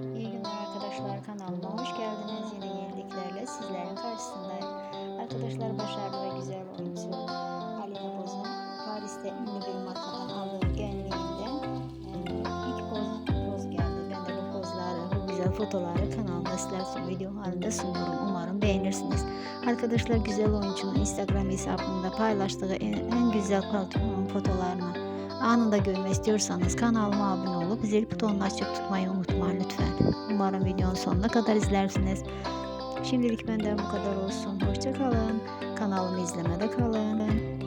İyi günler arkadaşlar kanalıma hoş geldiniz. Yine yeniliklerle sizlerin karşısındayım. Arkadaşlar başarılı ve güzel oyuncu Alina Boz'un Paris'te ünlü bir markadan aldığı gömleğinden e, ilk poz, poz geldi. Ben de bu pozları, bu güzel fotoları kanalımda sizler video halinde sunuyorum. Umarım beğenirsiniz. Arkadaşlar güzel oyuncunun Instagram hesabında paylaştığı en, en güzel paltonun fotolarını anında görmek istiyorsanız kanalıma abone olup zil butonunu açık tutmayı unutmayın lütfen. Umarım videonun sonuna kadar izlersiniz. Şimdilik benden bu kadar olsun. Hoşçakalın. Kanalımı izlemede kalın.